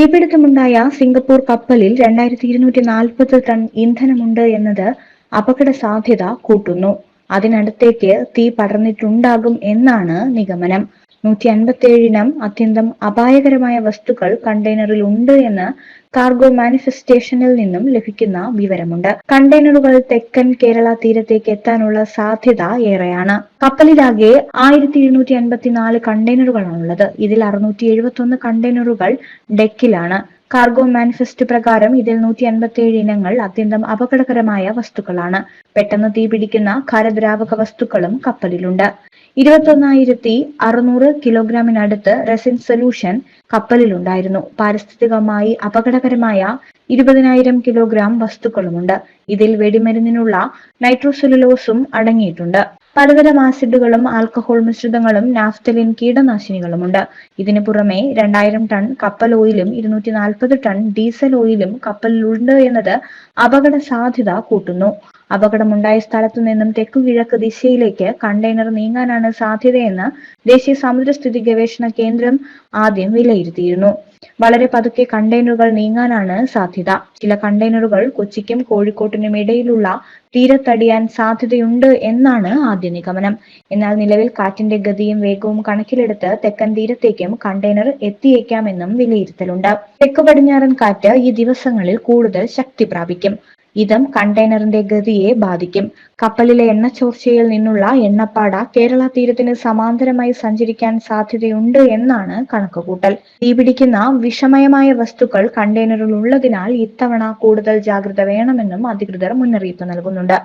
തീപിടുത്തമുണ്ടായ Singapore കപ്പലിൽ രണ്ടായിരത്തി ഇരുന്നൂറ്റി നാൽപ്പത് ടൺ ഇന്ധനമുണ്ട് എന്നത് അപകട സാധ്യത കൂട്ടുന്നു. അതിനടുത്തേക്ക് തീ പടർന്നിട്ടുണ്ടാകും എന്നാണ് നിഗമനം. നൂറ്റി അൻപത്തി ഏഴിനം അത്യന്തം അപായകരമായ വസ്തുക്കൾ കണ്ടെയ്നറിൽ ഉണ്ട് എന്ന് കാർഗോ മാനിഫെസ്റ്റേഷനിൽ നിന്നും ലഭിക്കുന്ന വിവരമുണ്ട്. കണ്ടെയ്നറുകൾ തെക്കൻ കേരള തീരത്തേക്ക് എത്താനുള്ള സാധ്യത ഏറെയാണ്. കപ്പലിലാകെ ആയിരത്തി ഇരുന്നൂറ്റി അൻപത്തിനാല് കണ്ടെയ്നറുകളാണുള്ളത്. ഇതിൽ അറുന്നൂറ്റി എഴുപത്തി ഒന്ന് കണ്ടെയ്നറുകൾ ഡെക്കിലാണ്. കാർഗോ മാനിഫെസ്റ്റ് പ്രകാരം ഇതിൽ നൂറ്റി അൻപത്തിയേഴ് ഇനങ്ങൾ അത്യന്തം അപകടകരമായ വസ്തുക്കളാണ്. പെട്ടെന്ന് തീപിടിക്കുന്ന ഖരദ്രാവക വസ്തുക്കളും കപ്പലിലുണ്ട്. ഇരുപത്തൊന്നായിരത്തി അറുന്നൂറ് കിലോഗ്രാമിനടുത്ത് റെസിൻ സൊല്യൂഷൻ കപ്പലിലുണ്ടായിരുന്നു. പാരിസ്ഥിതികമായി അപകടകരമായ ഇരുപതിനായിരം കിലോഗ്രാം വസ്തുക്കളുമുണ്ട്. ഇതിൽ വെടിമരുന്നിനുള്ള നൈട്രോസെലുലോസും അടങ്ങിയിട്ടുണ്ട്. പലതരം ആസിഡുകളും ആൽക്കഹോൾ മിശ്രിതങ്ങളും നാഫ്തലിൻ കീടനാശിനികളുമുണ്ട്. ഇതിനു പുറമെ രണ്ടായിരം ടൺ കപ്പൽ ഓയിലും ഇരുന്നൂറ്റി നാൽപ്പത് ടൺ ഡീസൽ ഓയിലും കപ്പലിലുണ്ട് എന്നത് അപകട സാധ്യത കൂട്ടുന്നു. അപകടമുണ്ടായ സ്ഥലത്തു നിന്നും തെക്കു കിഴക്ക് ദിശയിലേക്ക് കണ്ടെയ്നർ നീങ്ങാനാണ് സാധ്യതയെന്ന് ദേശീയ സമുദ്രസ്ഥിതി ഗവേഷണ കേന്ദ്രം ആദ്യം വിലയിരുത്തിയിരുന്നു. വളരെ പതുക്കെ കണ്ടെയ്നറുകൾ നീങ്ങാനാണ് സാധ്യത. ചില കണ്ടെയ്നറുകൾ കൊച്ചിക്കും കോഴിക്കോട്ടിനും ഇടയിലുള്ള തീരത്തടിയാൻ സാധ്യതയുണ്ട് എന്നാണ് ആദ്യ നിഗമനം. എന്നാൽ നിലവിൽ കാറ്റിന്റെ ഗതിയും വേഗവും കണക്കിലെടുത്ത് തെക്കൻ തീരത്തേക്കും കണ്ടെയ്നർ എത്തിയേക്കാമെന്നും വിലയിരുത്തലുണ്ട്. തെക്കു പടിഞ്ഞാറൻ കാറ്റ് ഈ ദിവസങ്ങളിൽ കൂടുതൽ ശക്തി പ്രാപിക്കും. ഇതും കണ്ടെയ്നറിന്റെ ഗതിയെ ബാധിക്കും. കപ്പലിലെ എണ്ണ ചോർച്ചയിൽ നിന്നുള്ള എണ്ണപ്പാട കേരള തീരത്തിന് സമാന്തരമായി സഞ്ചരിക്കാൻ സാധ്യതയുണ്ട് എന്നാണ് കണക്കുകൂട്ടൽ. തീപിടിക്കുന്ന വിഷമയമായ വസ്തുക്കൾ കണ്ടെയ്നറിൽ ഉള്ളതിനാൽ ഇത്തവണ കൂടുതൽ ജാഗ്രത വേണമെന്നും അധികൃതർ മുന്നറിയിപ്പ് നൽകുന്നുണ്ട്.